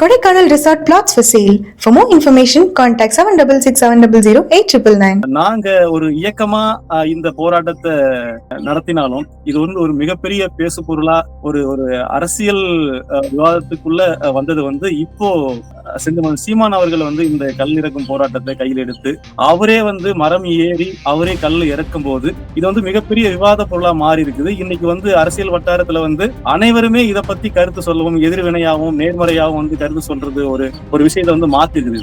Kodaikanal resort flats for sale for more information contact seven double six seven double zero eight triple nine நாங்க ஒரு இயக்கமா இந்த போராட்டத்தை நடத்தினாலும் இது வந்து ஒரு மிகப்பெரிய பேசு பொருளா ஒரு ஒரு அரசியல் விவாதத்துக்குள்ள வந்தது வந்து இப்போ செந்தமன் சீமான் அவர்கள் வந்து இந்த கல் இறக்கும் போராட்டத்தை கையில் எடுத்து அவரே வந்து மரம் ஏறி அவரே கல் இறக்கும் போது இது வந்து மிகப்பெரிய விவாத பொருளா மாறி இருக்குது இன்னைக்கு வந்து அரசியல் வட்டாரத்துல வந்து அனைவருமே இதை பத்தி கருத்து சொல்லவும் எதிர்வினையாகவும் நேர்மறையாகவும் வந்து கருத்து சொல்றது ஒரு ஒரு விஷயத்தை வந்து மாத்திருக்குது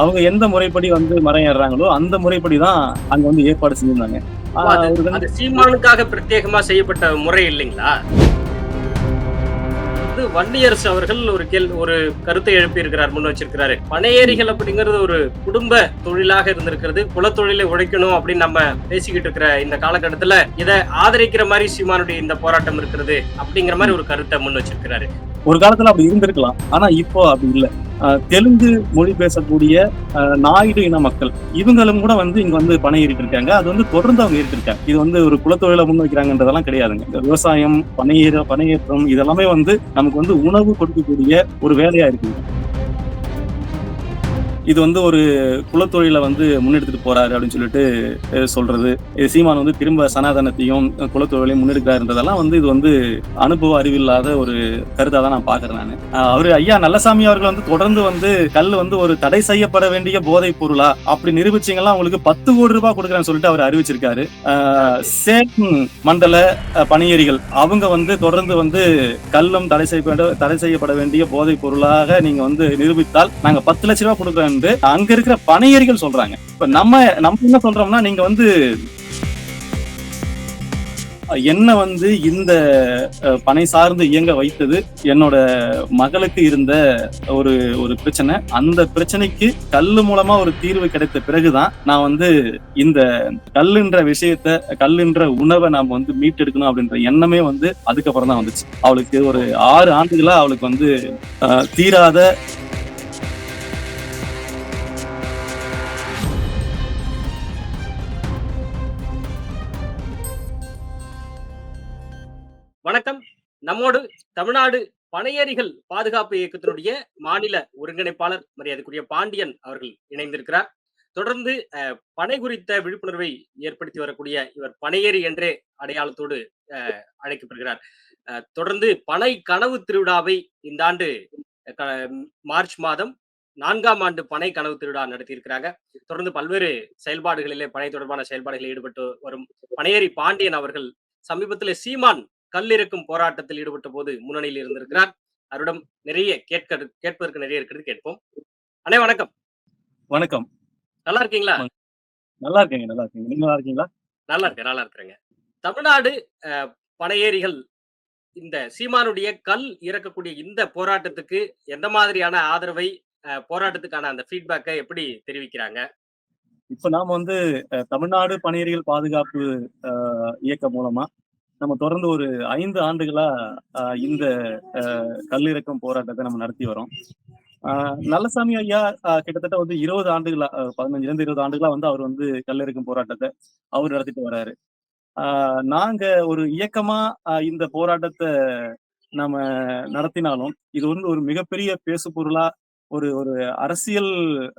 அவங்க எந்த முறைப்படி வந்து மரம் ஏறுறாங்களோ அந்த முறைப்படி தான் அங்க வந்து ஏற்பாடு செஞ்சிருந்தாங்க. சீமானுக்காக பிரத்யேகமா செய்யப்பட்ட முறை இல்லைங்களா? இது வன்னியரசு அவர்கள் ஒரு கேள் ஒரு கருத்தை எழுப்பி இருக்கிறார் முன் வச்சிருக்கிறாரு. பனையேரிகள் அப்படிங்கிறது ஒரு குடும்ப தொழிலாக இருந்திருக்கிறது. குலத்தொழிலை உழைக்கணும் அப்படின்னு நம்ம பேசிக்கிட்டு இருக்கிற இந்த காலகட்டத்துல இதை ஆதரிக்கிற மாதிரி சீமானுடைய இந்த போராட்டம் இருக்கிறது அப்படிங்கிற மாதிரி ஒரு கருத்தை முன் வச்சிருக்கிறாரு. ஒரு காலத்துல அப்படி இருந்திருக்கலாம். ஆனா இப்போ அப்படி இல்ல. ஆஹ் தெலுங்கு மொழி பேசக்கூடிய ஆஹ் நாயுடு இன மக்கள் இவங்களும் கூட வந்து இங்க வந்து பணம் ஏறிட்டு இருக்காங்க. அது வந்து தொடர்ந்து அவங்க ஏறிட்டு இருக்காங்க. இது வந்து ஒரு குலத்தொழில முன்வைக்கிறாங்கன்றதெல்லாம் கிடையாதுங்க. இந்த விவசாயம் பனையேற பனையேற்றம் இதெல்லாமே வந்து நமக்கு வந்து உணவு கொடுக்கக்கூடிய ஒரு வேலையா இருக்குங்க. இது வந்து ஒரு குலத்தொழிலை வந்து முன்னெடுத்துட்டு போறாரு அப்படின்னு சொல்லிட்டு சொல்றது. இது சீமான் வந்து திரும்ப சனாதனத்தையும் குலத்தொழிலையும் முன்னெடுக்கிறாருன்றதெல்லாம் வந்து இது வந்து அனுபவ அறிவில்லாத ஒரு கருத்தா தான் நான் பாக்குறேன் நான். அவரு ஐயா நல்லசாமி அவர்கள் வந்து தொடர்ந்து வந்து கல் வந்து ஒரு தடை செய்யப்பட வேண்டிய போதைப் பொருளா? அப்படி நிரூபிச்சீங்கன்னா உங்களுக்கு பத்து கோடி ரூபாய் கொடுக்குறேன்னு சொல்லிட்டு அவர் அறிவிச்சிருக்காரு. ஆஹ் மண்டல பணியரிகள் அவங்க வந்து தொடர்ந்து வந்து கல்லும் தடை செய்யப்பட தடை செய்யப்பட வேண்டிய போதைப் பொருளாக நீங்க வந்து நிரூபித்தால் நாங்க பத்து லட்ச ரூபாய் கொடுக்குறோம் அங்க இருக்கிற பணியேறிகள் சொல்றாங்க. இப்ப நம்ம நம்ம என்ன சொல்றோம்னா நீங்க வந்து என்ன வந்து இந்த பனை சார்ந்து இயங்க வைத்தது என்னோட மகளுக்கு இருந்த ஒரு ஒரு பிரச்சனை. அந்த பிரச்சனைக்கு கல்லு மூலமா ஒரு தீர்வு கிடைத்த பிறகுதான் நான் வந்து இந்த கல்லுன்ற விஷயத்த கல்லுன்ற உணவை நாம வந்து மீட்டெடுக்கணும் அப்படின்ற எண்ணமே வந்து அதுக்கப்புறம் தான் வந்துச்சு. அவளுக்கு ஒரு ஆறு ஆண்டுகளா அவளுக்கு வந்து அஹ், தீராத வணக்கம். நம்மோடு தமிழ்நாடு பனையேறிகள் பாதுகாப்பு இயக்கத்தினுடைய மாநில ஒருங்கிணைப்பாளர் மரியாதைக்குரிய பாண்டியன் அவர்கள் இணைந்திருக்கிறார். தொடர்ந்து அஹ், பனை குறித்த விழிப்புணர்வை ஏற்படுத்தி வரக்கூடிய இவர் பனையேறி என்றே அடையாளத்தோடு அழைக்கப்படுகிறார். அஹ், தொடர்ந்து பனை கனவு திருவிழாவை இந்த ஆண்டு க- மார்ச் மாதம் நான்காம் ஆண்டு பனை கனவு திருவிழா நடத்தியிருக்கிறாங்க. தொடர்ந்து பல்வேறு செயல்பாடுகளிலே பனை தொடர்பான செயல்பாடுகளில் ஈடுபட்டு வரும் பனையேறி பாண்டியன் அவர்கள் சமீபத்தில் சீமான் கல்லிறக்கும் போராட்டத்தில் ஈடுபட்ட போது முன்னணியில் இருந்திருக்கிறார். அவரிடம் நிறைய கேட்க கேட்பதற்கு நிறைய இருக்கிறது கேட்போம். அண்ணே வணக்கம். வணக்கம். நல்லா இருக்கீங்களா? நல்லா இருக்கீங்க நல்லா இருக்கீங்க. நீங்க நல்லா இருக்கீங்களா? நல்லா இருக்கேன் நல்லா இருக்கிறேங்க. தமிழ்நாடு பனையேரிகள் இந்த சீமானுடைய கல் இறக்கக்கூடிய இந்த போராட்டத்துக்கு எந்த மாதிரியான ஆதரவை போராட்டத்துக்கான அந்த ஃபீட்பேக்கை எப்படி தெரிவிக்கிறாங்க? இப்ப நாம வந்து தமிழ்நாடு பணியறிகள் பாதுகாப்பு இயக்கம் மூலமா நம்ம தொடர்ந்து ஒரு ஐந்து ஆண்டுகளா இந்த கல்லிறக்கம் போராட்டத்தை நம்ம நடத்தி வரோம். நல்லசாமி ஐயா கிட்டத்தட்ட வந்து இருபது ஆண்டுகளா அஹ், பதினஞ்சுல இருந்து இருபது ஆண்டுகளா வந்து அவர் வந்து கல்லிறக்கும் போராட்டத்தை அவர் நடத்திட்டு வர்றாரு நாங்க ஒரு இயக்கமா அஹ், இந்த போராட்டத்தை நம்ம நடத்தினாலும் இது வந்து ஒரு மிகப்பெரிய பேசு பொருளா ஒரு ஒரு அரசியல்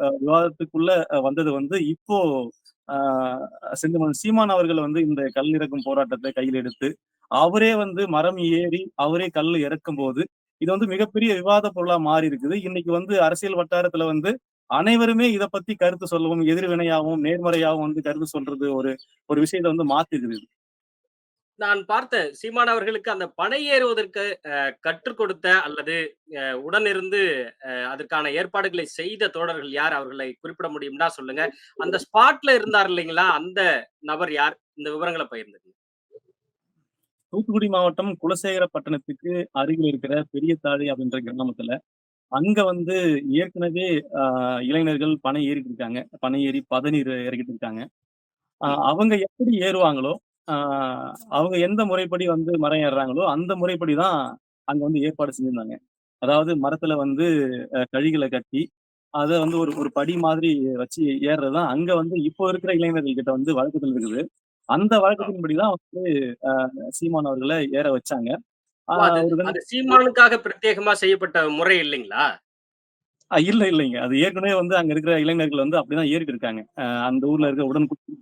அஹ், விவாதத்துக்குள்ள வந்தது வந்து இப்போ செந்தமன் சீமான் அவர்கள் வந்து இந்த கல் இறக்கும் போராட்டத்தை கையில் எடுத்து அவரே வந்து மரம் ஏறி அவரே கல் இறக்கும் போது இது வந்து மிகப்பெரிய விவாத பொருளா மாறி இருக்குது. இன்னைக்கு வந்து அரசியல் வட்டாரத்துல வந்து அனைவருமே இதை பத்தி கருத்து சொல்லவும் எதிர்வினையாகவும் நேர்மறையாகவும் வந்து கருத்து சொல்றது ஒரு ஒரு விஷயத்தை வந்து மாத்திருக்குது. நான் பார்த்த சீமான் அவர்களுக்கு அந்த பனை ஏறுவதற்கு கற்றுக் கொடுத்த அல்லது உடனிருந்து அதற்கான ஏற்பாடுகளை செய்த தோழர்கள் யார்? அவர்களை குறிப்பிட முடியும்னா சொல்லுங்க. அந்த ஸ்பாட்ல இருந்தார் இல்லைங்களா? அந்த நபர் யார்? இந்த விவரங்களை பகிர்ந்துங்க தூத்துக்குடி மாவட்டம் குலசேகரப்பட்டணத்துக்கு அருகில் இருக்கிற பெரியத்தாழி அப்படின்ற கிராமத்துல அங்க வந்து ஏற்கனவே இளைஞர்கள் பனை ஏறிட்டு இருக்காங்க. பனை ஏறி பதநீர் இறக்கிட்டு இருக்காங்க. அவங்க எப்படி ஏறுவாங்களோ அவங்க எந்த முறைப்படி வந்து மரம் ஏறுறாங்களோ அந்த முறைப்படி தான் அங்க வந்து ஏற்பாடு செஞ்சிருந்தாங்க. அதாவது மரத்துல வந்து கழிகளை கட்டி அதை வந்து ஒரு ஒரு படி மாதிரி வச்சு ஏறுறதுதான் அங்க வந்து இப்போ இருக்கிற இளைஞர்கள் கிட்ட வந்து வழக்கத்துல இருக்குது. அந்த வழக்கத்தின்படி தான் வந்து அஹ், சீமான் அவர்களை ஏற வச்சாங்க. ஓ, ஆஹ் அது ஒரு தடவை- அது சீமானுக்காக பிரத்யேகமா செய்யப்பட்ட முறை இல்லைங்களா? இல்ல இல்லைங்க. அது ஏற்கனவே வந்து அங்க இருக்கிற இளைஞர்கள் வந்து அப்படிதான் ஏறிட்டு இருக்காங்க. அந்த ஊர்ல இருக்க உடன்குடி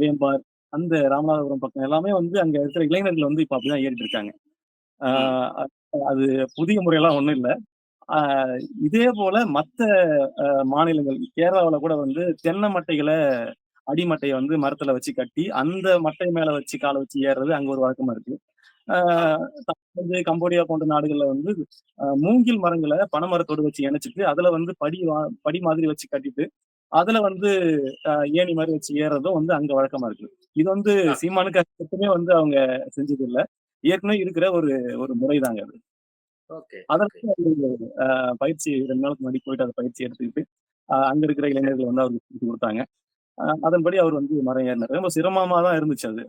வேம்பார் அந்த ராமநாதபுரம் பக்கம் எல்லாமே வந்து அங்க இருக்கிற இளைஞர்கள் வந்து இப்ப அப்படிதான் ஏறிட்டு இருக்காங்க. ஆஹ் அது புதிய முறையெல்லாம் ஒண்ணும் இல்ல. ஆஹ் இதே போல மத்த ஆஹ் மாநிலங்கள் கேரளாவுல கூட வந்து தென்னை மட்டைகளை அடிமட்டையை வந்து மரத்துல வச்சு கட்டி அந்த மட்டை மேல வச்சு காலை வச்சு ஏறுறது அங்க ஒரு வழக்கமா இருக்கு. ஆஹ் வந்து கம்போடியா போன்ற நாடுகள்ல வந்து மூங்கில் மரங்களை பனைமரத்தோடு வச்சு இணைச்சிட்டு அதுல வந்து படி படி மாதிரி வச்சு கட்டிட்டு அதுல வந்து ஏணி மாதிரி வச்சு ஏறுறதும் வந்து அங்க வழக்கமா இருக்கு. இது வந்து சீமானுக்கு வந்து அவங்க செஞ்சது இல்ல ஏற்கனவே இருக்கிற ஒரு ஒரு முறைதாங்க அது. ஓகே அதற்கு பயிற்சி ரெண்டு நாளுக்கு முன்னாடி போயிட்டு அதை பயிற்சி எடுத்துக்கிட்டு அங்க இருக்கிற இளைஞர்கள் வந்து அவருக்கு சொல்லி கொடுத்தாங்க. அதன்படி அவர் வந்து மரம் ஏறினார். ரொம்ப சிரமமா தான் இருந்துச்சு அது.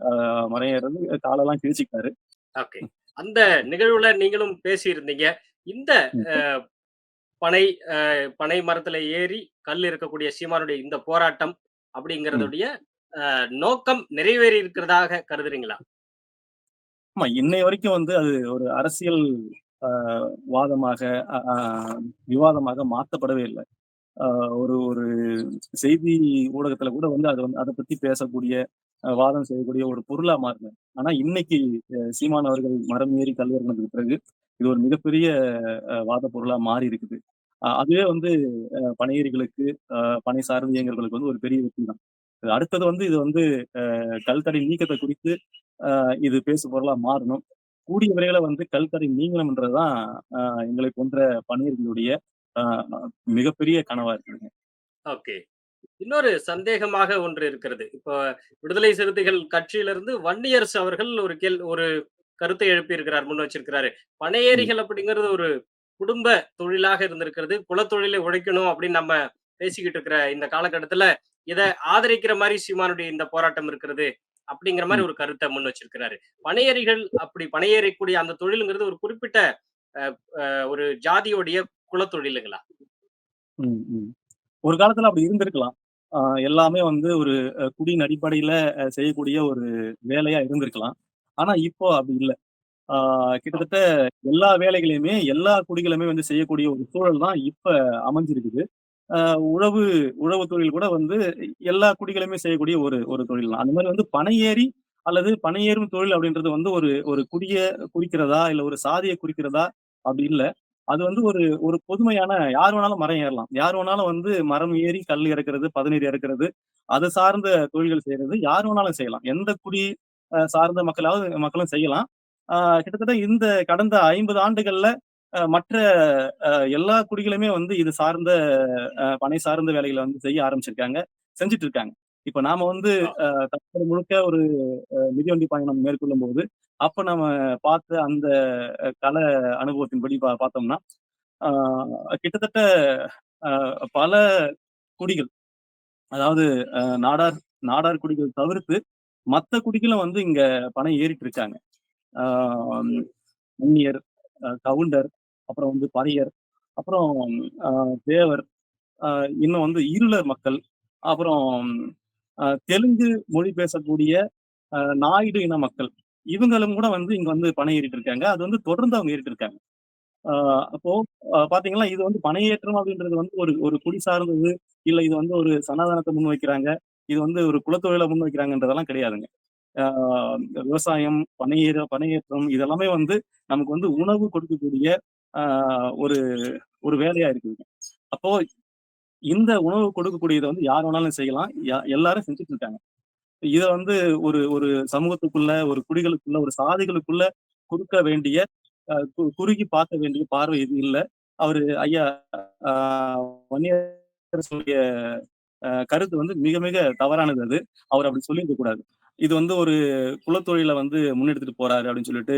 மரம் ஏறது காலெல்லாம் கிழிச்சிக்கிட்டாரு. ஓகே. அந்த நிகழ்வுல நீங்களும் பேசியிருந்தீங்க. இந்த ம். அஹ், பனை பனை மரத்துல ஏறி கல் இருக்கக்கூடிய சீமானுடைய இந்த போராட்டம் அப்படிங்கறதுடைய அஹ், நோக்கம் நிறைவேறி இருக்கிறதாக கருதுறீங்களா? ஆமா இன்னை வரைக்கும் வந்து அது ஒரு அரசியல் வாதமாக விவாதமாக மாற்றப்படவே இல்லை. ஒரு ஒரு செய்தி ஊடகத்துல கூட வந்து அது வந்து அதை பத்தி பேசக்கூடிய வாதம் செய்யக்கூடிய ஒரு பொருளா மாறுது. ஆனா இன்னைக்கு சீமான் அவர்கள் மரம் ஏறி கல்விறங்கினதுக்கு பிறகு இது ஒரு மிகப்பெரிய வாத பொருளா மாறி இருக்குது. அதுவே வந்து ஆஹ், பனை சார்ந்த இயங்கர்களுக்கு வந்து ஒரு பெரிய வெற்றி தான். அடுத்தது வந்து இது வந்து கல்தடை நீக்கத்தை குறித்து இது பேசு பொருளா மாறணும். கூடிய விரைவில் வந்து கல்தடை நீங்கணும்ன்றதுதான் எங்களை போன்ற பணியர்களுடைய மிகப்பெரிய கனவா இருக்குதுங்க. ஓகே. இன்னொரு சந்தேகமாக ஒன்று இருக்கிறது. இப்போ விடுதலை சிறுத்தைகள் கட்சியிலிருந்து வன்னியரசு அவர்கள் ஒரு கேள் ஒரு கருத்தை எழுப்பி இருக்கிறார் முன் வச்சிருக்கிறாரு. பனையேறிகள் அப்படிங்கிறது ஒரு குடும்ப தொழிலாக இருந்திருக்கிறது. குலத்தொழிலை உழைக்கணும் அப்படின்னு நம்ம பேசிக்கிட்டு இருக்கிற இந்த காலகட்டத்துல இதை ஆதரிக்கிற மாதிரி சீமானுடைய இந்த போராட்டம் இருக்கிறது அப்படிங்கிற மாதிரி ஒரு கருத்தை முன் வச்சிருக்கிறாரு. பனையேறிகள் அப்படி பனையேறக்கூடிய அந்த தொழிலுங்கிறது ஒரு குறிப்பிட்ட ஒரு ஜாதியோடைய குலத்தொழிலுங்களா ஒரு காலத்துல அப்படி இருந்திருக்கலாம். ஆஹ் எல்லாமே வந்து ஒரு குடியின் அடிப்படையில செய்யக்கூடிய ஒரு வேலையா இருந்திருக்கலாம். ஆனா இப்போ அப்படி இல்லை. ஆஹ் கிட்டத்தட்ட எல்லா வேலைகளையுமே எல்லா குடிகளுமே வந்து செய்யக்கூடிய ஒரு சூழல் தான் இப்ப அமைஞ்சிருக்குது. ஆஹ் உழவு உழவு தொழில் கூட வந்து எல்லா குடிகளுமே செய்யக்கூடிய ஒரு ஒரு தொழில் தான். அந்த மாதிரி வந்து பனையேறி அல்லது பனையேறும் தொழில் அப்படின்றது வந்து ஒரு ஒரு குடிய குறிக்கிறதா இல்ல ஒரு சாதியை குறிக்கிறதா அப்படி இல்ல. அது வந்து ஒரு ஒரு பொதுமையான யார் வேணாலும் மரம் ஏறலாம். யார் வேணாலும் வந்து மரம் ஏறி கல் இறக்குறது பதநீர் இறக்குறது அது சார்ந்த தொழில்கள் செய்யறது யார் வேணாலும் செய்யலாம். எந்த குடி அஹ், சார்ந்த மக்களாவது மக்களும் செய்யலாம். ஆஹ் கிட்டத்தட்ட இந்த கடந்த ஐம்பது ஆண்டுகள்ல மற்ற எல்லா குடிகளுமே வந்து இது சார்ந்த பனை சார்ந்த வேலைகளை வந்து செய்ய ஆரம்பிச்சிருக்காங்க செஞ்சுட்டு இருக்காங்க. இப்ப நாம வந்து தமிழ்நாடு முழுக்க ஒரு மிதிவண்டி பயணம் மேற்கொள்ளும் போது அப்ப நம்ம பார்த்த அந்த கள அனுபவத்தின்படி பா- பார்த்தோம்னா ஆஹ், கிட்டத்தட்ட ஆஹ், பல குடிகள் அதாவது அஹ், நாடார் நாடார் குடிகள் தவிர்த்து மத்த குடிகளும் வந்து இங்க பணம் ஏறிட்டு இருக்காங்க ஆஹ் வன்னியர் அஹ் கவுண்டர் அப்புறம் வந்து பறையர் அப்புறம் ஆஹ் தேவர் ஆஹ் இன்னும் வந்து இருளர் மக்கள் அப்புறம் ஆஹ் தெலுங்கு மொழி பேசக்கூடிய நாயுடு இன மக்கள். இவங்களும் கூட வந்து இங்க வந்து பணையேறிட்டு இருக்காங்க. அது வந்து தொடர்ந்து அவங்க ஏறிட்டு இருக்காங்க. அப்போ பாத்தீங்கன்னா இது வந்து பணையேற்றம் அப்படின்றது வந்து ஒரு ஒரு குடி சார்ந்தது. இல்ல இது வந்து ஒரு சனாதனத்தை முன் வைக்கிறாங்க. இது வந்து ஒரு குலத்தொழிலை முன் வைக்கிறாங்கன்றதெல்லாம் கிடையாதுங்க. விவசாயம் பனையேற பனையேற்றம் இதெல்லாமே வந்து நமக்கு வந்து உணவு கொடுக்கக்கூடிய ஒரு ஒரு வேலையா இருக்குதுங்க. அப்போ இந்த உணவு கொடுக்கக்கூடியதை வந்து யார் வேணாலும் செய்யலாம். எல்லாரும் செஞ்சுட்டு இருக்காங்க இதை வந்து ஒரு ஒரு சமூகத்துக்குள்ள ஒரு குடிகளுக்குள்ள ஒரு சாதிகளுக்குள்ள கொடுக்க வேண்டிய கு- குறுகி பார்க்க வேண்டிய பார்வை இது இல்ல. அவரு ஐயா ஆஹ் வன்னியர் கருத்து வந்து மிக மிக தவறானது அது. அவர் அப்படி சொல்லியிருக்க கூடாது. இது வந்து ஒரு குலத்தொழில வந்து முன்னெடுத்துட்டு போறாரு அப்படின்னு சொல்லிட்டு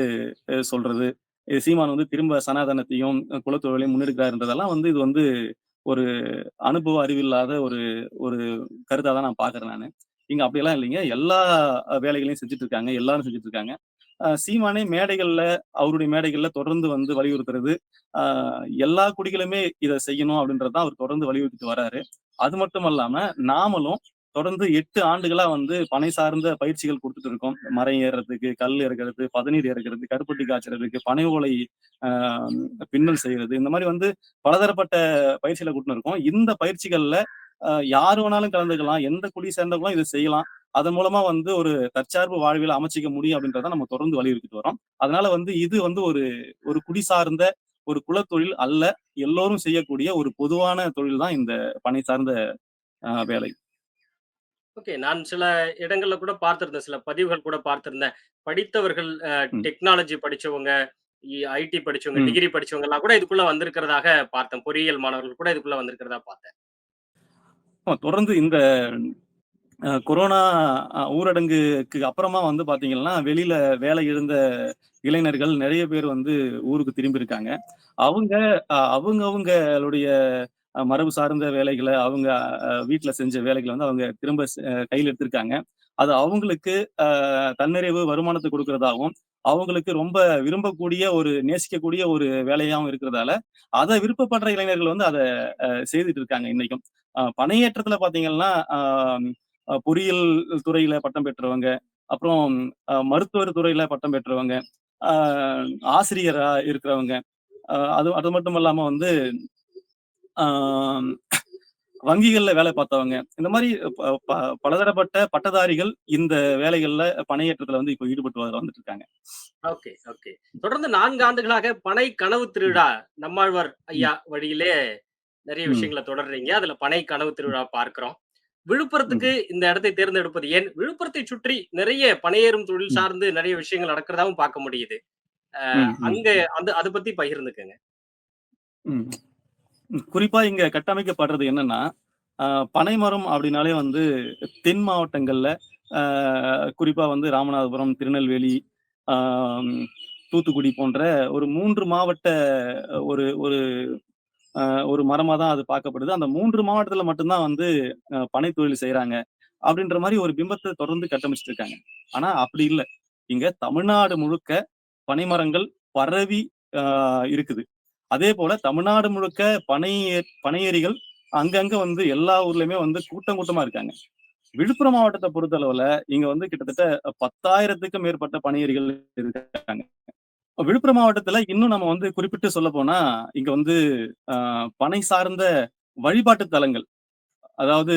சொல்றது. சீமான் வந்து திரும்ப சனாதனத்தையும் குலத்தொழிலையும் முன்னெடுக்கிறாருன்றதெல்லாம் வந்து இது வந்து ஒரு அனுபவ அறிவில்லாத ஒரு ஒரு கருத்தாக தான் நான் பார்க்குறேன் நான். இங்கே அப்படியெல்லாம் இல்லைங்க. எல்லா வேலைகளையும் செஞ்சுட்டு இருக்காங்க எல்லாரும் செஞ்சுட்டு இருக்காங்க சீமானே மேடைகள்ல அவருடைய மேடைகள்ல தொடர்ந்து வந்து வலியுறுத்துறது எல்லா குடிகளுமே இதை செய்யணும் அப்படின்றதான் அவர் தொடர்ந்து வலியுறுத்திட்டு வராரு. அது மட்டும் இல்லாம நாமளும் தொடர்ந்து எட்டு ஆண்டுகளா வந்து பனை சார்ந்த பயிற்சிகள் கொடுத்துட்டு இருக்கோம். மரம் ஏறுறதுக்கு கல் இறக்குறது பதநீர் இறக்குறது கருப்பட்டி காய்ச்சறதுக்கு பனை ஓலை ஆஹ் பின்னல் செய்யறது இந்த மாதிரி வந்து பலதரப்பட்ட பயிற்சிகளை கொடுத்துட்டு இருக்கோம். இந்த பயிற்சிகள்ல ஆஹ் யார் வேணாலும் கலந்துக்கலாம் எந்த குடி சேர்ந்தவங்களும் இதை செய்யலாம். அதன் மூலமா வந்து ஒரு தற்சார்பு வாழ்வியல அமைச்சிக்க முடியும் அப்படின்றத நம்ம தொடர்ந்து வலியுறுத்திட்டு வரோம். அதனால வந்து இது வந்து ஒரு ஒரு குடி சார்ந்த ஒரு குலத்தொழில் அல்ல. எல்லோரும் செய்யக்கூடிய ஒரு பொதுவான தொழில் தான் இந்த பனை சார்ந்த ஆஹ் வேலை. ஓகே. நான் சில இடங்கள்ல கூட பார்த்திருந்தேன். சில பதிவுகள் கூட பார்த்திருந்தேன். படித்தவர்கள். டெக்னாலஜி படிச்சவங்க ஐடி படிச்சவங்க. டிகிரி படிச்சவங்க எல்லாம் கூட இதுக்குள்ள வந்திருக்கிறதாக பார்த்தேன். பொறியியல் மாணவர்கள் கூட இதுக்குள்ள வந்திருக்கிறதா பார்த்தேன். தொடர்ந்து இந்த கொரோனா ஊரடங்குக்கு அப்புறமா வந்து பாத்தீங்கன்னா வெளியில வேலை இழந்த இளைஞர்கள் நிறைய பேர் வந்து ஊருக்கு திரும்பி இருக்காங்க அவங்க அவங்க அவங்களுடைய மரபு சார்ந்த வேலைகளை அவங்க அஹ், செஞ்ச வேலைகளை வந்து அவங்க திரும்ப கையில் எடுத்திருக்காங்க. அது அவங்களுக்கு தன்னிறைவு வருமானத்தை கொடுக்கறதாகவும் அவங்களுக்கு ரொம்ப விரும்பக்கூடிய ஒரு நேசிக்கக்கூடிய ஒரு வேலையாகவும் இருக்கிறதால அதை விருப்பப்படுற இளைஞர்கள் வந்து அதை அஹ், செய்துட்டு இருக்காங்க இன்னைக்கும். அஹ், பனையேற்றத்துல பாத்தீங்கன்னா ஆஹ் பொறியியல் துறையில பட்டம் பெற்றவங்க அப்புறம் மருத்துவர் துறையில பட்டம் பெற்றவங்க ஆஹ் ஆசிரியரா இருக்கிறவங்க அது அது மட்டும் இல்லாம வந்து வங்கிகள்ல வேலை பார்த்தவங்க. இந்த மாதிரி பலதரப்பட்ட பட்டதாரிகள் இந்த வேலைகள்ல பணியேற்றத்துல வந்து இப்போ ஈடுபட்டு வந்துட்டு இருக்காங்க. Okay okay. தொடர்ந்து நான்கு ஆண்டுகளாக பனை கனவு திருவிழா நம்மாழ்வார் ஐயா வழியிலே நிறைய. விஷயங்களை தொடர்றீங்க. அதுல பனை கனவு திருவிழா பார்க்கிறோம். விழுப்புரத்துக்கு இந்த இடத்தை தேர்ந்தெடுப்பது ஏன்? விழுப்புரத்தை சுற்றி நிறைய பனையேறும் தொழில். சார்ந்து நிறைய விஷயங்கள் நடக்கிறதாவும் பார்க்க முடியுது. அங்க அந்த அதை பத்தி பகிர்ந்துக்கங்க. குறிப்பா இங்க கட்டமைக்கப்படுறது என்னன்னா ஆஹ் பனைமரம் அப்படின்னாலே வந்து தென் மாவட்டங்கள்ல ஆஹ் குறிப்பா வந்து ராமநாதபுரம் திருநெல்வேலி ஆஹ் தூத்துக்குடி போன்ற ஒரு மூன்று மாவட்ட ஒரு ஒரு ஒரு மரமா தான் அது பார்க்கப்படுது. அந்த மூன்று மாவட்டத்துல மட்டும்தான் வந்து பனை தொழில் செய்யறாங்க அப்படின்ற மாதிரி ஒரு பிம்பத்தை தொடர்ந்து கட்டமைச்சிட்டு இருக்காங்க. ஆனா அப்படி இல்லை. இங்க தமிழ்நாடு முழுக்க பனைமரங்கள் பரவி ஆஹ் இருக்குது. அதே போல தமிழ்நாடு முழுக்க பனை பனையேறிகள் அங்கங்க வந்து எல்லா ஊர்லயுமே வந்து கூட்டம் கூட்டமா இருக்காங்க. விழுப்புரம் மாவட்டத்தை பொறுத்தளவுல இங்க வந்து கிட்டத்தட்ட பத்தாயிரத்துக்கும் மேற்பட்ட பனையேறிகள் இருக்காங்க. விழுப்புரம் மாவட்டத்துல இன்னும் நம்ம வந்து குறிப்பிட்டு சொல்ல போனா இங்க வந்து ஆஹ் பனை சார்ந்த வழிபாட்டு தலங்கள் அதாவது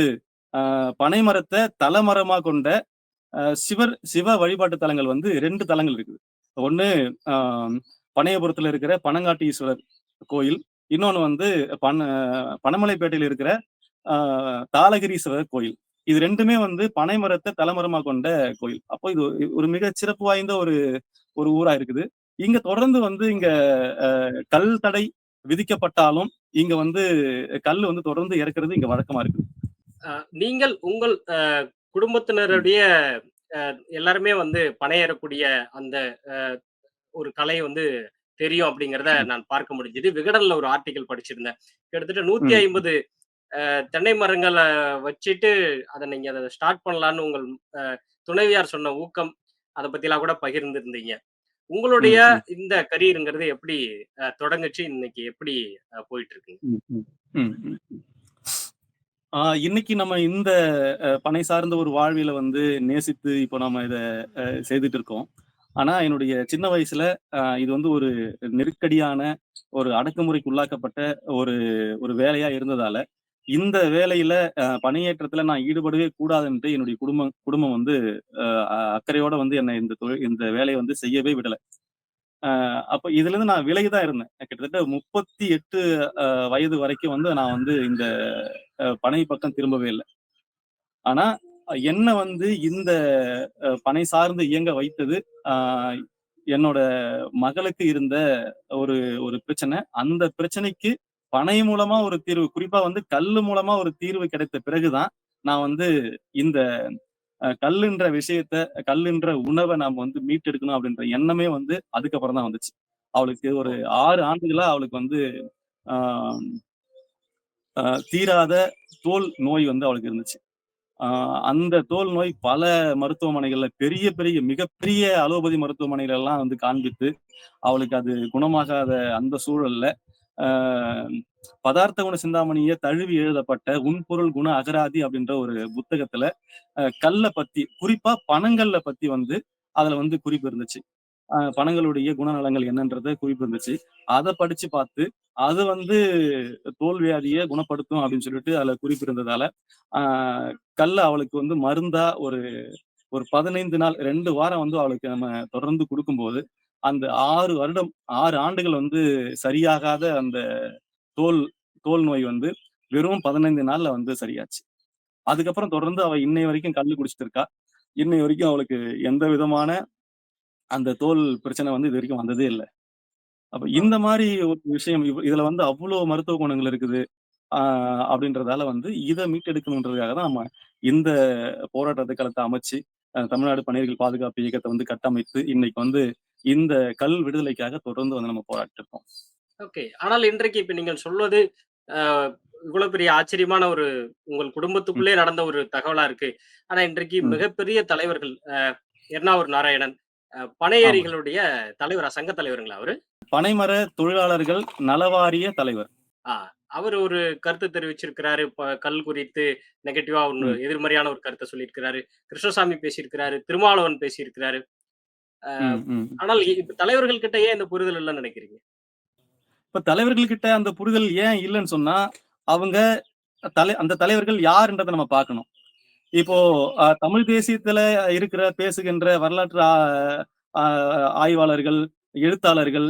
ஆஹ் பனை மரத்தை தலமரமா கொண்ட சிவர் சிவ வழிபாட்டு தலங்கள் வந்து ரெண்டு தலங்கள் இருக்குது. ஒண்ணு ஆஹ் பனையபுரத்துல இருக்கிற பனங்காட்டு ஈஸ்வரர் கோயில். இன்னொன்னு வந்து பன பனமலைப்பேட்டையில் இருக்கிற ஆஹ் தாளகிரீஸ்வரர் கோயில். இது ரெண்டுமே வந்து பனை மரத்தை கொண்ட கோயில். அப்போ இது ஒரு- ஒரு மிக சிறப்பு வாய்ந்த ஒரு ஒரு ஊரா இருக்குது. இங்க தொடர்ந்து வந்து இங்க ஆஹ் கல் தடை விதிக்கப்பட்டாலும் இங்க வந்து கல் வந்து தொடர்ந்து இறக்குறது இங்க வழக்கமா இருக்குது. நீங்கள் உங்கள் அஹ், குடும்பத்தினருடைய அஹ், எல்லாருமே வந்து பனையேறக்கூடிய அந்த ஒரு கலை வந்து தெரியும் அப்படிங்கிறத. நான் பார்க்க முடிஞ்சது விகடன்ல ஒரு ஆர்டிகல் படிச்சிருந்தேன் கிட்டத்தட்ட நூத்தி. ஐம்பது தென்னை மரங்களை வச்சுட்டு அதை நீங்க அதை ஸ்டார்ட் பண்ணலான்னு உங்கள் துணைவியார் சொன்ன ஊக்கம் அதை பத்திலாம் கூட பகிர்ந்திருந்தீங்க உங்களுடைய. இந்த கரியருங்கிறது எப்படி தொடங்குச்சு இன்னைக்கு எப்படி போயிட்டு. ஆஹ் இன்னைக்கு நம்ம இந்த பனை சார்ந்த ஒரு வாழ்வியல வந்து நேசித்து இப்போ நம்ம இத செய்துட்டு இருக்கோம் ஆனா என்னுடைய சின்ன வயசுல இது வந்து ஒரு நெருக்கடியான ஒரு அடக்குமுறைக்கு உள்ளாக்கப்பட்ட ஒரு ஒரு வேலையா இருந்ததால இந்த வேலையில பணியேற்றத்துல நான் ஈடுபடவே கூடாதுன்ட்டு என்னுடைய குடும்பம் குடும்பம் வந்து அ- அக்கறையோட வந்து என்னை இந்த தொழில் இந்த வேலையை வந்து செய்யவே விடல. அப்ப இதுல இருந்து நான் விலகிதான் இருந்தேன். கிட்டத்தட்ட முப்பத்தி எட்டு வயது வரைக்கும் வந்து நான் வந்து இந்த பணி பனை பக்கம் திரும்பவே இல்லை. ஆனா என்ன வந்து இந்த பனை சார்ந்து இயங்க வைத்தது என்னோட மகளுக்கு இருந்த ஒரு ஒரு பிரச்சனை. அந்த பிரச்சனைக்கு பனை மூலமா ஒரு தீர்வு குறிப்பா வந்து கல்லு மூலமா ஒரு தீர்வு கிடைத்த பிறகுதான் நான் வந்து இந்த கல்லுன்ற விஷயத்த கல்லுன்ற உணவை நாம் வந்து மீட்டெடுக்கணும் அப்படின்ற எண்ணமே வந்து அதுக்கப்புறம் தான் வந்துச்சு. அவளுக்கு ஒரு ஆறு ஆண்டுகளா அவளுக்கு வந்து ஆஹ் தீராத தோல் நோய் வந்து அவளுக்கு இருந்துச்சு. அந்த தோல் நோய் பல மருத்துவமனைகள்ல பெரிய பெரிய மிகப்பெரிய அலோபதி மருத்துவமனைகள் எல்லாம் வந்து காண்பித்து அவளுக்கு அது குணமாகாத அந்த சூழல்ல ஆஹ் பதார்த்த குண சிந்தாமணிய தழுவி எழுதப்பட்ட உன்பொருள் குண அகராதி அப்படின்ற ஒரு புத்தகத்துல அஹ் கல்லை பத்தி குறிப்பா பணங்கள்ல பத்தி வந்து அதுல வந்து குறிப்பு இருந்துச்சு. பணங்களுடைய குணநலங்கள் என்னன்றத குறிப்பிருந்துச்சு அதை படிச்சு பார்த்து அது வந்து தோல்வியாதியை குணப்படுத்தும் அப்படின்னு சொல்லிட்டு அதுல குறிப்பிருந்ததால ஆஹ் கல்ல அவளுக்கு வந்து மருந்தா ஒரு ஒரு பதினைந்து நாள் ரெண்டு வாரம் வந்து அவளுக்கு நம்ம தொடர்ந்து கொடுக்கும்போது அந்த ஆறு வருடம் ஆறு ஆண்டுகள் வந்து சரியாகாத அந்த தோல் தோல் நோய் வந்து வெறும் பதினைந்து நாள்ல வந்து சரியாச்சு. அதுக்கப்புறம் தொடர்ந்து அவ இன்னை வரைக்கும் கல்லு குடிச்சிட்டு இருக்கா. இன்னை வரைக்கும் அவளுக்கு எந்த விதமான அந்த தோல் பிரச்சனை வந்து இது வரைக்கும் வந்ததே இல்லை. அப்ப இந்த மாதிரி ஒரு விஷயம் இதுல வந்து அவ்வளவு மருத்துவ குணங்கள் இருக்குது. ஆஹ் அப்படின்றதால வந்து இதை மீட்டெடுக்கணுன்றதுக்காக தான் நம்ம இந்த போராட்டத்தை களத்தை அமைச்சு தமிழ்நாடு பணியர்கள் பாதுகாப்பு இயக்கத்தை வந்து கட்டமைத்து இன்னைக்கு வந்து இந்த கல் விடுதலைக்காக தொடர்ந்து வந்து நம்ம போராடிட்டு இருக்கோம் ஓகே. ஆனால் இன்றைக்கு இப்ப நீங்கள் சொல்வது இவ்வளவு பெரிய ஆச்சரியமான ஒரு உங்கள் குடும்பத்துக்குள்ளே நடந்த ஒரு தகவலா இருக்கு. ஆனா இன்றைக்கு. மிகப்பெரிய தலைவர்கள் எர்ணாவூர் நாராயணன் பனையேறிகளுடைய தலைவரா சங்க தலைவருங்களா அவரு? பனைமர தொழிலாளர்கள் நலவாரிய தலைவர். அவர் ஒரு கருத்து தெரிவிச்சிருக்கிறாரு. கல் குறித்து நெகட்டிவா ஒன்று. எதிர்மறையான ஒரு கருத்தை சொல்லியிருக்கிறாரு. கிருஷ்ணசாமி பேசியிருக்கிறாரு. திருமாவளவன் பேசியிருக்கிறாரு. ஆனால் இப்ப தலைவர்கள் கிட்ட ஏன் இந்த புரிதல் இல்லைன்னு நினைக்கிறீங்க? இப்ப தலைவர்கள் கிட்ட அந்த புரிதல் ஏன் இல்லைன்னு சொன்னா அவங்க தலை அந்த தலைவர்கள் யாருன்றதை நம்ம பார்க்கணும். இப்போ தமிழ் தேசியத்துல இருக்கிற பேசுகின்ற வரலாற்று ஆய்வாளர்கள் எழுத்தாளர்கள்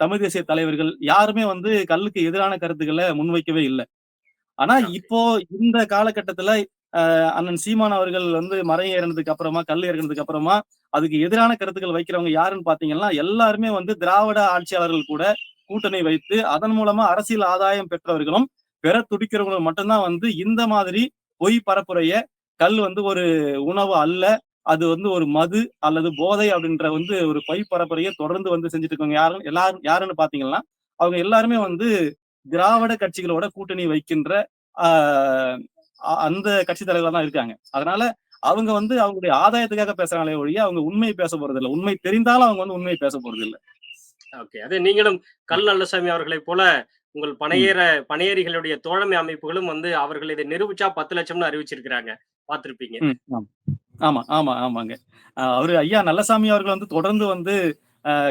தமிழ் தேசிய தலைவர்கள் யாருமே வந்து கல்லுக்கு எதிரான கருத்துக்களை முன்வைக்கவே இல்லை ஆனா. இப்போ இந்த காலகட்டத்துல அண்ணன் சீமான் அவர்கள் வந்து மரம் ஏறினதுக்கு அப்புறமா கல் ஏறினதுக்கு அப்புறமா அதுக்கு எதிரான கருத்துக்கள் வைக்கிறவங்க யாருன்னு பாத்தீங்கன்னா எல்லாருமே வந்து திராவிட ஆட்சியாளர்கள் கூட கூட்டணி வைத்து அதன் மூலமா அரசியல் ஆதாயம் பெற்றவர்களும் பெற துடிக்கிறவங்களும் மட்டும்தான் வந்து இந்த மாதிரி பொய் பரப்புரைய கல் வந்து ஒரு உணவு அல்ல. அது வந்து ஒரு மது அல்லது போதை அப்படின்ற வந்து ஒரு பை பரப்புரையை தொடர்ந்து வந்து செஞ்சுட்டு இருக்காங்க யாரும் எல்லாரும் யாருன்னு பாத்தீங்கன்னா அவங்க எல்லாருமே வந்து திராவிட கட்சிகளோட கூட்டணி வைக்கின்ற ஆஹ் அந்த கட்சி தலைவர்களா தான் இருக்காங்க. அதனால அவங்க வந்து அவங்களுடைய ஆதாயத்துக்காக பேசுறாங்களே ஒழிய அவங்க உண்மையை பேச போறது இல்லை உண்மை தெரிந்தாலும் அவங்க வந்து உண்மையை பேச போறது இல்ல ஓகே. அதே நீங்களும் கல் நல்லசாமி அவர்களைப் போல உங்கள் பனையேற பனையேறிகளுடைய தோழமை அமைப்புகளும் வந்து அவர்கள் இதை நிரூபிச்சா பத்து லட்சம்னு அறிவிச்சிருக்கிறாங்க. பார்த்திருப்பீங்க. ஆமா. ஆமா ஆமா ஆமாங்க. அவரு ஐயா நல்லசாமி அவர்கள் வந்து தொடர்ந்து வந்து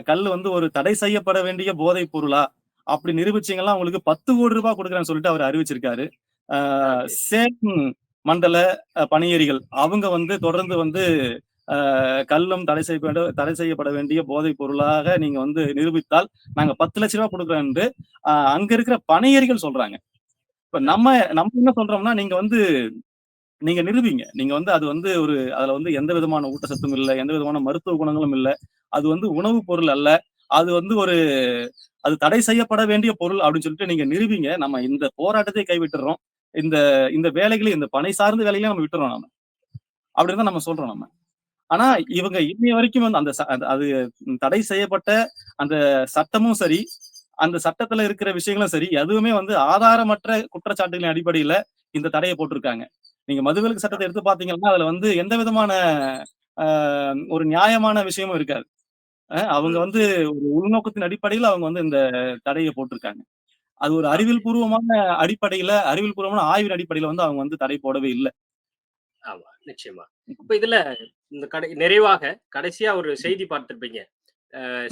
கல் வந்து ஒரு தடை செய்யப்பட வேண்டிய போதைப் பொருளா? அப்படி நிரூபிச்சீங்கன்னா உங்களுக்கு பத்து கோடி ரூபாய் கொடுக்குறேன்னு சொல்லிட்டு அவர் அறிவிச்சிருக்காரு. சேலம் மண்டல பணியேறிகள் அவங்க வந்து தொடர்ந்து வந்து கல்லும் தடை செய்யப்பட தடை செய்யப்பட வேண்டிய போதைப் பொருளாக நீங்க வந்து நிரூபித்தால் நாங்க பத்து லட்ச ரூபாய் கொடுக்குறோம் என்று அங்க இருக்கிற பணியேறிகள் சொல்றாங்க. இப்ப நம்ம நம்ம என்ன சொல்றோம்னா நீங்க வந்து நீங்க நிரூபிங்க. நீங்க வந்து அது வந்து ஒரு அதுல வந்து எந்த விதமான ஊட்டச்சத்தும் இல்லை எந்த விதமான மருத்துவ குணங்களும் இல்லை. அது வந்து உணவுப் பொருள் அல்ல. அது வந்து ஒரு அது தடை செய்யப்பட வேண்டிய பொருள் அப்படின்னு சொல்லிட்டு நீங்க நிரூபிங்க. நம்ம இந்த போராட்டத்தை கைவிட்டுறோம். இந்த இந்த வேலைகளை இந்த பணி சார்ந்த வேலைகளையும் நம்ம விட்டுறோம் நம்ம அப்படின்னு தான் நம்ம சொல்றோம் நம்ம. ஆனா இவங்க இன்னை வரைக்கும் வந்து அந்த ச- அது- தடை செய்யப்பட்ட அந்த சட்டமும் சரி அந்த சட்டத்துல இருக்கிற விஷயங்களும் சரி எதுவுமே வந்து ஆதாரமற்ற குற்றச்சாட்டுகளின் அடிப்படையில இந்த தடையை போட்டிருக்காங்க. நீங்க மதுவிலக்கு சட்டத்தை எடுத்து பாத்தீங்கன்னா அதுல வந்து எந்த விதமான ஒரு நியாயமான விஷயமும் இருக்காது. அவங்க வந்து ஒரு உள்நோக்கத்தின் அடிப்படையில அவங்க வந்து இந்த தடையை போட்டிருக்காங்க. அது ஒரு அறிவியல் பூர்வமான அடிப்படையில அறிவியல் பூர்வமான ஆய்வின் அடிப்படையில வந்து அவங்க வந்து தடை போடவே இல்லை. ஆமா நிச்சயமா. இப்ப இதுல இந்த கடை நிறைவாக கடைசியா ஒரு செய்தி பார்த்திருப்பீங்க.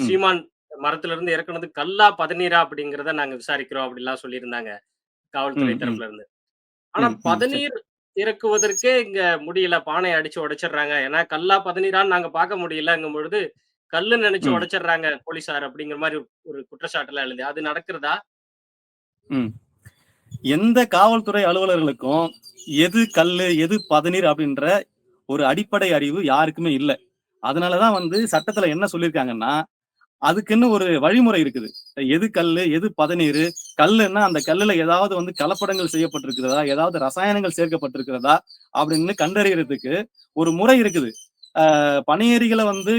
சீமான் மரத்துல இருந்து இறக்குனது கல்லா பதநீரா? அப்படிங்கறத நாங்க விசாரிக்கிறோம் அப்படிலாம் சொல்லியிருந்தாங்க காவல்துறை. தரப்புல இருந்து. ஆனா. பதநீர் இறக்குவதற்கே இங்க முடியல. பானை அடிச்சு உடைச்சிடுறாங்க. ஏன்னா கல்லா பதநீரான்னு நாங்க பார்க்க முடியலங்கும் பொழுது கல்லு நினைச்சு. உடைச்சிடுறாங்க போலீசார் அப்படிங்கிற மாதிரி ஒரு குற்றச்சாட்டு எல்லாம் எழுதி. அது நடக்கிறதா? எந்த காவல்துறை அலுவலர்களுக்கும் எது கல் எது பதநீர் அப்படின்ற ஒரு அடிப்படை அறிவு யாருக்குமே இல்லை. அதனாலதான் வந்து சட்டத்துல என்ன சொல்லியிருக்காங்கன்னா அதுக்குன்னு ஒரு வழிமுறை இருக்குது. எது கல் எது பதநீர் கல்லுன்னா அந்த கல்லுல ஏதாவது வந்து கலப்படங்கள் செய்யப்பட்டிருக்கிறதா ஏதாவது ரசாயனங்கள் சேர்க்கப்பட்டிருக்கிறதா அப்படின்னு கண்டறியறதுக்கு ஒரு முறை இருக்குது. பணியேறிகளை வந்து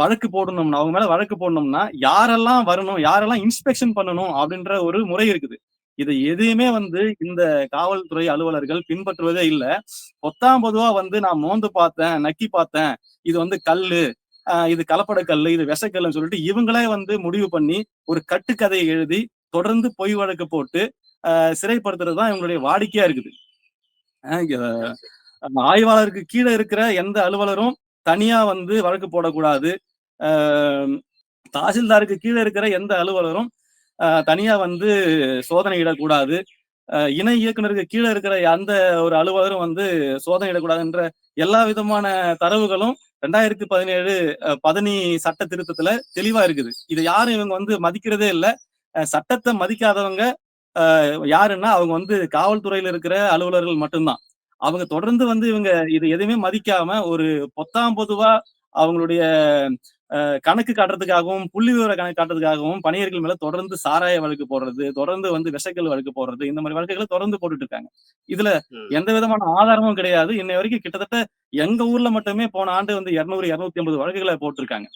வழக்கு போடணும்னா அவங்க மேல வழக்கு போடணும்னா யாரெல்லாம் வரணும் யாரெல்லாம் இன்ஸ்பெக்ஷன் பண்ணணும் அப்படின்ற ஒரு முறை இருக்குது. இது எதையுமே வந்து இந்த காவல்துறை அலுவலர்கள் பின்பற்றுவதே இல்லை. பொத்தாம் பொதுவா வந்து நான் மோந்து பார்த்தேன் நக்கி பார்த்தேன். இது வந்து கல்லு ஆஹ் இது கல்லு இது விஷக்கல்லுன்னு சொல்லிட்டு இவங்களே வந்து முடிவு பண்ணி ஒரு கட்டுக்கதையை எழுதி தொடர்ந்து பொய் வழக்கு போட்டு ஆஹ் சிறைப்படுத்துறது தான் இவங்களுடைய வாடிக்கையா இருக்குது. ஆய்வாளருக்கு கீழே இருக்கிற எந்த அலுவலரும் தனியா வந்து வழக்கு போடக்கூடாது. தாசில்தாருக்கு கீழே இருக்கிற எந்த அலுவலரும் தனியா வந்து சோதனையிடக்கூடாது இணை இயக்குனருக்கு கீழே இருக்கிற அந்த ஒரு அலுவலரும் வந்து சோதனையிடக்கூடாதுன்ற எல்லா விதமான தரவுகளும் ரெண்டாயிரத்தி பதினேழு பதனி சட்ட திருத்தத்துல தெளிவா இருக்குது. இதை யாரும் இவங்க வந்து மதிக்கிறதே இல்லை. சட்டத்தை மதிக்காதவங்க ஆஹ் யாருன்னா அவங்க வந்து காவல்துறையில இருக்கிற அலுவலர்கள் மட்டும்தான். அவங்க தொடர்ந்து வந்து இவங்க இது எதுவுமே மதிக்காம ஒரு பொத்தாம் பொதுவா அவங்களுடைய அஹ், கணக்கு காட்டுறதுக்காகவும் புள்ளி விவர கணக்கு காட்டுறதுக்காகவும் பணியர்கள் மேல தொடர்ந்து சாராய வழக்கு போடுறது தொடர்ந்து வந்து விஷக்கல் வழக்கு போடுறது இந்த மாதிரி வழக்குகளை தொடர்ந்து போட்டுட்டு இருக்காங்க. இதுல. எந்த விதமான ஆதாரமும் கிடையாது. இன்னை வரைக்கும் கிட்டத்தட்ட எங்க ஊர்ல மட்டுமே போன ஆண்டு வந்து இருநூறு இருநூத்தி ஐம்பது வழக்குகளை போட்டிருக்காங்க.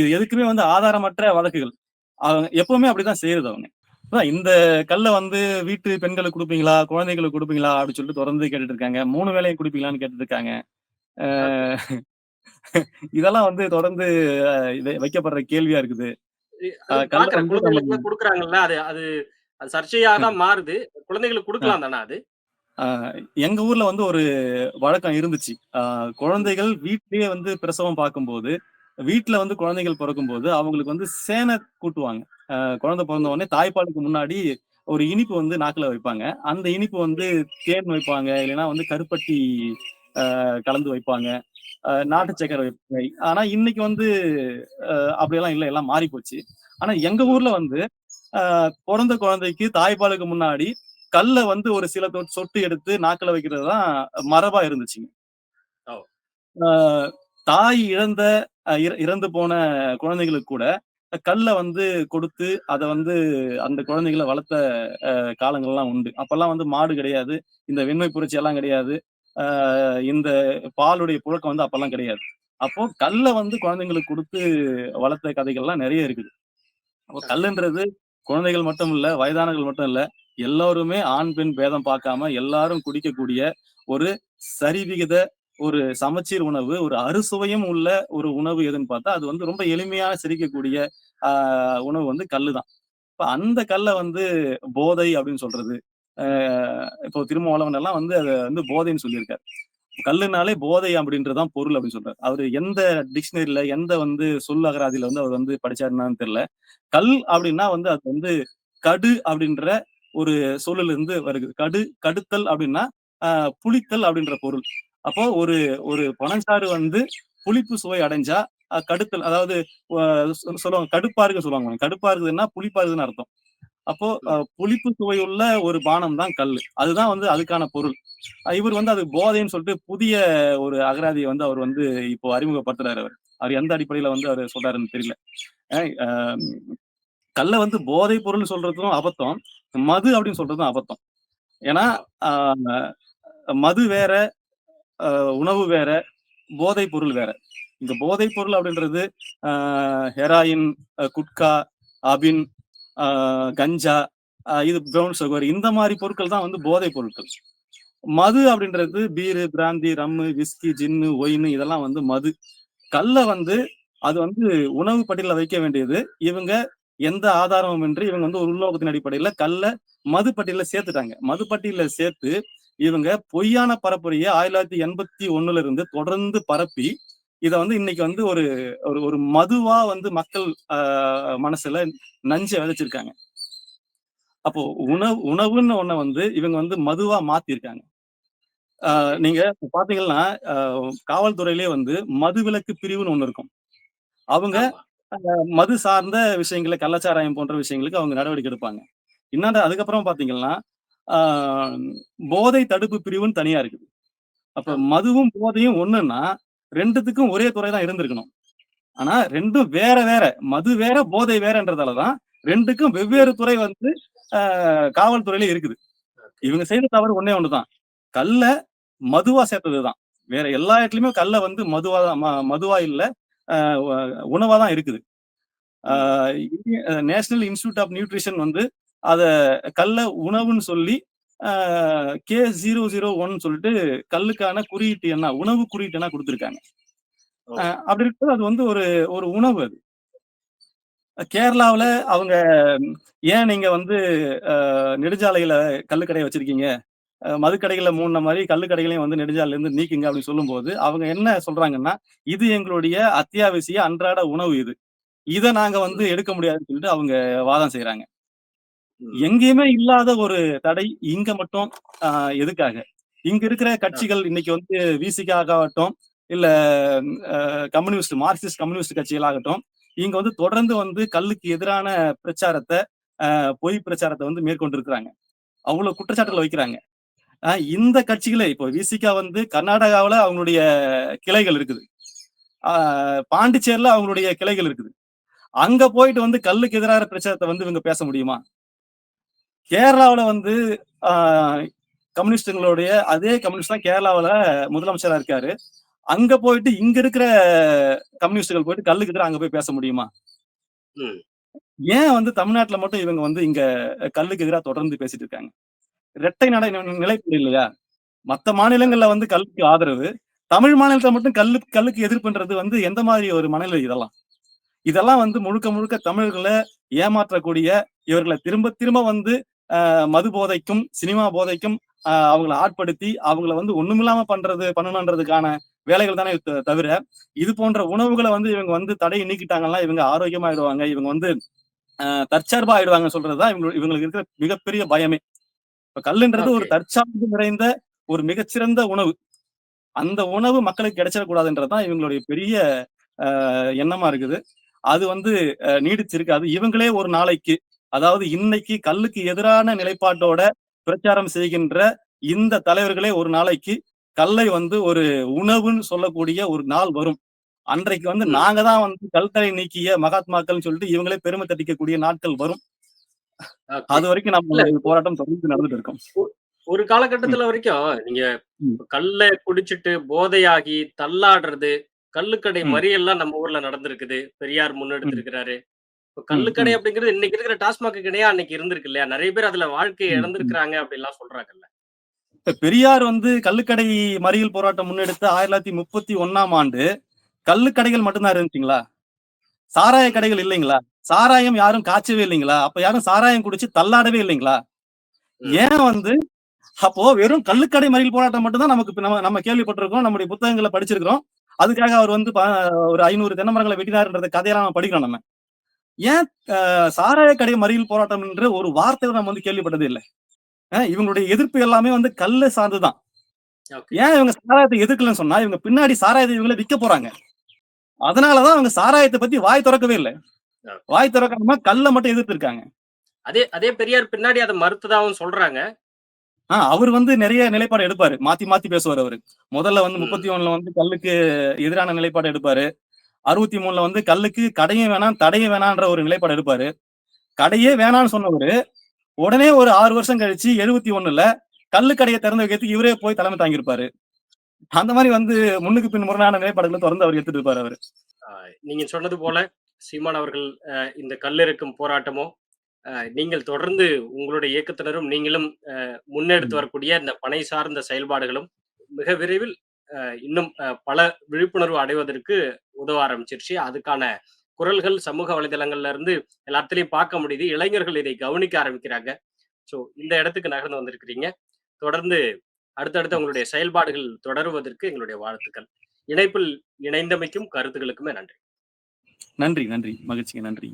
இது எதுக்குமே வந்து ஆதாரமற்ற வழக்குகள். அவங்க எப்பவுமே அப்படிதான் செய்யறது அவங்க. இந்த கல்லை வந்து வீட்டு பெண்களுக்கு கொடுப்பீங்களா குழந்தைகளுக்கு கொடுப்பீங்களா அப்படின்னு சொல்லிட்டு தொடர்ந்து கேட்டுட்டு இருக்காங்க. மூணு வேலையை குடிப்பீங்களான்னு கேட்டுட்டு இருக்காங்க. இதெல்லாம் வந்து தொடர்ந்து வைக்கப்படுற கேள்வியா இருக்குது. கொடுக்குறாங்கல்ல அது அது அது சர்ச்சையா தான் மாறுது. குழந்தைகளுக்கு கொடுக்கலாம் தானே அது? எங்க ஊர்ல வந்து ஒரு வழக்கம் இருந்துச்சு. குழந்தைகள் வீட்லயே வந்து பிரசவம் பார்க்கும்போது வீட்டுல வந்து குழந்தைகள் பிறக்கும்போது அவங்களுக்கு வந்து சேனை கூட்டுவாங்க. குழந்தை பிறந்த உடனே தாய்ப்பாலுக்கு முன்னாடி ஒரு இனிப்பு வந்து நாக்குல வைப்பாங்க. அந்த இனிப்பு வந்து தேன் வைப்பாங்க இல்லைன்னா வந்து கருப்பட்டி கலந்து வைப்பாங்க. நாட்டு சக்கரை வைப்பாங்க ஆனா இன்னைக்கு வந்து அப்படியெல்லாம் இல்லை. எல்லாம் மாறி போச்சு. ஆனா எங்க ஊர்ல வந்து பிறந்த குழந்தைக்கு தாய்ப்பாலுக்கு முன்னாடி கல்ல வந்து ஒரு சில சொட்டு எடுத்து நாக்குல வைக்கிறது தான் மரபா இருந்துச்சுங்க. தாய் இழந்த இறந்து போன குழந்தைகளுக்கு கூட கல்ல வந்து கொடுத்து அதை வந்து அந்த குழந்தைகளை வளர்த்த காலங்கள்லாம் உண்டு. அப்பெல்லாம் வந்து மாடு கிடையாது. இந்த வெண்மை புரட்சி எல்லாம் கிடையாது. இந்த பாலுடைய புழக்கம் வந்து அப்பெல்லாம் கிடையாது. அப்போ கல்ல வந்து குழந்தைங்களுக்கு கொடுத்து வளர்த்த கதைகள்லாம் நிறைய இருக்குது. அப்போ கல்லுன்றது குழந்தைகள் மட்டும் இல்ல வயதானவர்கள் மட்டும் இல்ல எல்லாருமே ஆண் பெண் பேதம் பார்க்காம எல்லாரும் குடிக்கக்கூடிய ஒரு சரிவிகித ஒரு சமச்சீர் உணவு ஒரு அறுசுவையும் உள்ள ஒரு உணவு எதுன்னு பார்த்தா அது வந்து ரொம்ப எளிமையான சிரிக்கக்கூடிய ஆஹ் உணவு வந்து கல்லு தான் இப்ப அந்த கல்லை வந்து போதை அப்படின்னு சொல்றது இப்போ திருமாவளவன் எல்லாம் வந்து அதை வந்து போதைன்னு சொல்லியிருக்காரு. கல்லுனாலே போதை அப்படின்றதுதான் பொருள் அப்படின்னு சொல்றாரு. அவரு எந்த டிக்ஷனரியில எந்த வந்து சொல்லகராதியில வந்து அவர் வந்து படிச்சாருன்னு தெரியல. கல் அப்படின்னா வந்து அது வந்து கடு அப்படின்ற ஒரு சொல்லுல இருந்து வருது. கடு கடுத்தல் அப்படின்னா ஆஹ் புளித்தல் அப்படின்ற பொருள். அப்போ ஒரு ஒரு பனஞ்சாறு வந்து புளிப்பு சுவை அடைஞ்சா கடுத்தல் அதாவது சொல்லுவாங்க கடுப்பா இருக்கு சொல்லுவாங்க. கடுப்பா இருக்குதுன்னா புளிப்பா இருக்குதுன்னு அர்த்தம். அப்போ புளிப்பு சுவையுள்ள ஒரு பானம் தான் கல் அதுதான் வந்து அதுக்கான பொருள். இவர் வந்து அது போதைன்னு சொல்லிட்டு புதிய ஒரு அகராதியை வந்து அவர் வந்து இப்போ அறிமுகப்படுத்துறாரு அவர். அவர் எந்த அடிப்படையில வந்து அவர் சொல்றாருன்னு தெரியல. கல்ல வந்து போதை பொருள் சொல்றதும் அபத்தம். மது அப்படின்னு சொல்றதும் அபத்தம். ஏன்னா மது வேற உணவு வேற போதை பொருள் வேற. இந்த போதை பொருள் அப்படின்றது ஹெராயின் குட்கா அபின் கஞ்சா இது பிரவுன் சுகர் இந்த மாதிரி பொருட்கள் தான் வந்து போதை பொருட்கள். மது அப்படின்றது beer brandy rum whisky gin wine இதெல்லாம் வந்து மது. கல்ல வந்து அது வந்து உணவு பட்டியல வைக்க வேண்டியது. இவங்க எந்த ஆதாரமும் இன்றி இவங்க வந்து ஒரு உள்நோக்கத்தின் அடிப்படையில கல்ல மது பட்டியல சேர்த்துட்டாங்க. மது பட்டியல சேர்த்து இவங்க பொய்யான பரப்புரையை ஆயிரத்தி தொள்ளாயிரத்தி எண்பத்தி ஒண்ணுல இருந்து தொடர்ந்து பரப்பி இத வந்து இன்னைக்கு வந்து ஒரு ஒரு ஒரு மதுவா வந்து மக்கள் மனசுல நஞ்சை விதைச்சிருக்காங்க. அப்போ உணவு உணவுன்னு ஒண்ண வந்து இவங்க வந்து மதுவா மாத்திருக்காங்க. நீங்க பாத்தீங்கன்னா ஆஹ், காவல்துறையிலே வந்து மதுவிலக்கு பிரிவுன்னு ஒண்ணு இருக்கும். அவங்க. மது சார்ந்த விஷயங்களை கள்ளச்சாராயம் போன்ற விஷயங்களுக்கு அவங்க நடவடிக்கை எடுப்பாங்க. இன்னொன்று அதுக்கப்புறம் பாத்தீங்கன்னா ஆஹ், போதை தடுப்பு பிரிவுன்னு தனியா இருக்குது. அப்ப மதுவும் போதையும் ஒண்ணுன்னா ரெண்டுத்துக்கும் ஒரே துறை தான் இருந்திருக்கணும். ஆனா ரெண்டும் வேற வேற மது வேற போதை வேறன்றதாலதான் ரெண்டுக்கும் வெவ்வேறு துறை வந்து காவல்துறையில இருக்குது. இவங்க செய்த தவறு ஒண்ணே ஒண்ணுதான். கல்ல மதுவா சேர்த்ததுதான். வேற எல்லா இடத்துலயுமே கல்ல வந்து மதுவா மதுவா இல்ல உணவா தான் இருக்குது. நேஷனல் இன்ஸ்டிடியூட் ஆஃப் நியூட்ரிஷன் வந்து அத கல்ல உணவுன்னு சொல்லி கே ஜீரோ ஜீரோ ஒன் சொல்லிட்டு கல்லுக்கான குறியீட்டு என்ன உணவு குறியீட்டு என்ன கொடுத்துருக்காங்க. அப்படி இருக்கும்போது அது வந்து ஒரு ஒரு உணவு அது. கேரளாவுல அவங்க ஏன் நீங்க வந்து நெடுஞ்சாலையில கள்ளுக்கடையை வச்சிருக்கீங்க? மதுக்கடைகளை மூணு மாதிரி கள்ளுக்கடைகளையும் வந்து நெடுஞ்சாலையில இருந்து நீக்குங்க அப்படின்னு சொல்லும்போது அவங்க என்ன சொல்றாங்கன்னா இது எங்களுடைய அத்தியாவசிய அன்றாட உணவு இது. இதை நாங்க வந்து எடுக்க முடியாதுன்னு சொல்லிட்டு அவங்க வாதம் செய்யறாங்க. எங்கேயுமே இல்லாத ஒரு தடை இங்க மட்டும் எதுக்காக? இங்க இருக்கிற கட்சிகள் இன்னைக்கு வந்து விசிகாக ஆகட்டும் இல்ல அஹ், கம்யூனிஸ்ட் மார்க்சிஸ்ட் கம்யூனிஸ்ட் கட்சிகளாகட்டும் இங்க வந்து தொடர்ந்து வந்து கல்லுக்கு எதிரான பிரச்சாரத்தை பொய் பிரச்சாரத்தை வந்து மேற்கொண்டிருக்கிறாங்க. அவ்வளவு குற்றச்சாட்டுகளை வைக்கிறாங்க. ஆஹ், இந்த கட்சிகளே இப்போ விசிகா வந்து கர்நாடகாவுல அவங்களுடைய கிளைகள் இருக்குது. ஆஹ், பாண்டிச்சேரியில அவங்களுடைய கிளைகள் இருக்குது. அங்க போயிட்டு வந்து கல்லுக்கு எதிரான பிரச்சாரத்தை வந்து இவங்க பேச முடியுமா? கேரளாவுல வந்து ஆஹ், கம்யூனிஸ்டுங்களுடைய அதே கம்யூனிஸ்ட் தான் கேரளாவுல முதலமைச்சரா இருக்காரு. அங்க போயிட்டு இங்க இருக்கிற கம்யூனிஸ்டுகள் போயிட்டு கல்லுக்கு அங்க போய் பேச முடியுமா. ஏன் வந்து தமிழ்நாட்டுல மட்டும் இவங்க வந்து இங்க கல்லுக்கு எதிராக தொடர்ந்து பேசிட்டு இருக்காங்க? இரட்டை நடை நிலைப்பாடு இல்லையா? மத்த மாநிலங்கள்ல வந்து கல்லுக்கு ஆதரவு தமிழ் மாநிலத்துல மட்டும் கல்லு கல்லுக்கு எதிர்ப்புன்றது வந்து எந்த மாதிரி ஒரு மனநிலை இதெல்லாம்? இதெல்லாம் வந்து முழுக்க முழுக்க தமிழர்களை ஏமாற்றக்கூடிய இவர்களை திரும்ப திரும்ப வந்து மது போதைக்கும் சினிமா போதைக்கும் அவங்களை ஆட்படுத்தி அவங்கள வந்து ஒண்ணுமில்லாம பண்றது பண்ணணுன்றதுக்கான வேலைகள் தானே தவிர இது போன்ற உணவுகளை வந்து இவங்க வந்து தடையை நீக்கிட்டாங்கன்னா இவங்க ஆரோக்கியமாயிடுவாங்க. இவங்க வந்து ஆஹ், தற்சார்பா ஆயிடுவாங்க சொல்றதுதான் இவங்க இவங்களுக்கு இருக்கிற மிகப்பெரிய பயமே. இப்ப கல்லுன்றது ஒரு. தற்சார்பு நிறைந்த ஒரு மிகச்சிறந்த உணவு. அந்த உணவு மக்களுக்கு கிடைச்சிடக்கூடாதுன்றதுதான் இவங்களுடைய பெரிய எண்ணமா இருக்குது. அது வந்து நீடிச்சிருக்காது இவங்களே ஒரு நாளைக்கு அதாவது இன்னைக்கு கல்லுக்கு எதிரான நிலைப்பாட்டோட பிரச்சாரம் செய்கின்ற இந்த தலைவர்களே ஒரு நாளைக்கு கல்லை வந்து ஒரு உணவுன்னு சொல்லக்கூடிய ஒரு நாள் வரும் அன்றைக்கு வந்து. நாங்க தான் வந்து கல்தலை நீக்கிய மகாத்மாக்கள்னு சொல்லிட்டு இவங்களே பெருமை தட்டிக்கக்கூடிய நாட்கள் வரும். அது வரைக்கும் நம்ம போராட்டம் தொடர்ந்து நடந்துட்டு இருக்கோம் ஒரு காலகட்டத்துல வரைக்கும் நீங்க. கல்ல குடிச்சிட்டு போதையாகி தள்ளாடுறது கள்ளுக்கடை ம். மறியல்லாம் நம்ம ஊர்ல நடந்திருக்குது பெரியார் முன்னெடுத்திருக்கிறாரு இப்ப கள்ளுக்கடை ம். அப்படிங்கிறது இன்னைக்கு இருக்கிற டாஸ்மாக் கிடையா அன்னைக்கு இருந்திருக்கு இல்லையா? நிறைய பேர் அதுல ம். இழந்திருக்கிறாங்க அப்படின்லாம் சொல்றாங்கல்ல. இப்ப பெரியார் வந்து கள்ளுக்கடை மறியல் போராட்டம் முன்னெடுத்து ஆயிரத்தி தொள்ளாயிரத்தி முப்பத்தி ஒன்னாம் ஆண்டு கள்ளுக்கடைகள் மட்டும்தான் இருந்துச்சுங்களா? சாராய கடைகள் இல்லைங்களா? சாராயம் யாரும் காய்ச்சவே இல்லைங்களா? அப்ப யாரும் சாராயம் குடிச்சு தள்ளாடவே இல்லைங்களா. ஏன் வந்து அப்போ வெறும் கள்ளுக்கடை மறியல் போராட்டம் மட்டும்தான் நமக்கு நம்ம நம்ம கேள்விப்பட்டிருக்கோம் நம்முடைய புத்தகங்களை படிச்சிருக்கிறோம். அதுக்காக அவர் வந்து ஒரு ஐநூறு தென்னை மரங்களை வெட்டினார்ன்ற கதையெல்லாம் நம்ம படிக்கிறோம் நம்ம. ஏன் சாராய கடை மறியல் போராட்டம் என்ற ஒரு வார்த்தை நம்ம வந்து கேள்விப்பட்டதே இல்லை. இவங்களுடைய எதிர்ப்பு எல்லாமே வந்து கல்லு சார்ந்துதான். ஏன் இவங்க சாராயத்தை எதிர்க்கலன்னு சொன்னா இவங்க பின்னாடி சாராயத்தை இவங்களே விற்க போறாங்க. அதனாலதான் அவங்க சாராயத்தை பத்தி வாய் திறக்கவே இல்லை. வாய் திறக்காம கல்லை மட்டும் எதிர்த்து இருக்காங்க அதே அதே பெரியார் பின்னாடி அதை மறுத்ததாவும் சொல்றாங்க. ஆஹ் அவர் வந்து நிறைய நிலைப்பாடு எடுப்பாரு. மாத்தி மாத்தி பேசுவார் அவரு. முதல்ல வந்து. முப்பத்தி ஒண்ணுல வந்து கல்லுக்கு எதிரான நிலைப்பாடு எடுப்பாரு. அறுபத்தி மூணுல வந்து கல்லுக்கு கடையும் வேணாம் தடையும் வேணான்ற ஒரு நிலைப்பாடு எடுப்பாரு. கடையே வேணாம்னு சொன்னவரு உடனே ஒரு ஆறு வருஷம் கழிச்சு எழுபத்தி ஒண்ணுல கல்லு கடையை திறந்து வைக்கிறதுக்கு இவரே போய் தலைமை தாங்கியிருப்பாரு. அந்த மாதிரி வந்து முன்னுக்கு பின் முரணான நிலைப்பாடுகளை தொடர்ந்து அவர் எடுத்துட்டு இருப்பாரு அவரு. நீங்க சொன்னது போல சீமான் அவர்கள் இந்த கல்லிறக்கும் போராட்டமோ நீங்கள் தொடர்ந்து உங்களுடைய இயக்கத்தினரும் நீங்களும் முன்னெடுத்து. வரக்கூடிய இந்த பனை சார்ந்த செயல்பாடுகளும் மிக விரைவில் இன்னும் பல விழிப்புணர்வு அடைவதற்கு உதவ ஆரம்பிச்சிருச்சு. அதுக்கான குரல்கள் சமூக வலைதளங்கள்ல இருந்து எல்லாத்துலயும் பார்க்க முடியுது. இளைஞர்கள் இதை கவனிக்க ஆரம்பிக்கிறாங்க. ஸோ இந்த இடத்துக்கு நகர்ந்து வந்திருக்கிறீங்க. தொடர்ந்து அடுத்தடுத்து உங்களுடைய செயல்பாடுகள் தொடருவதற்கு எங்களுடைய வாழ்த்துக்கள். இணைப்பில் இணைந்தமைக்கும் கருத்துக்களுக்குமே நன்றி. நன்றி நன்றி. மகிழ்ச்சிங்க. நன்றி.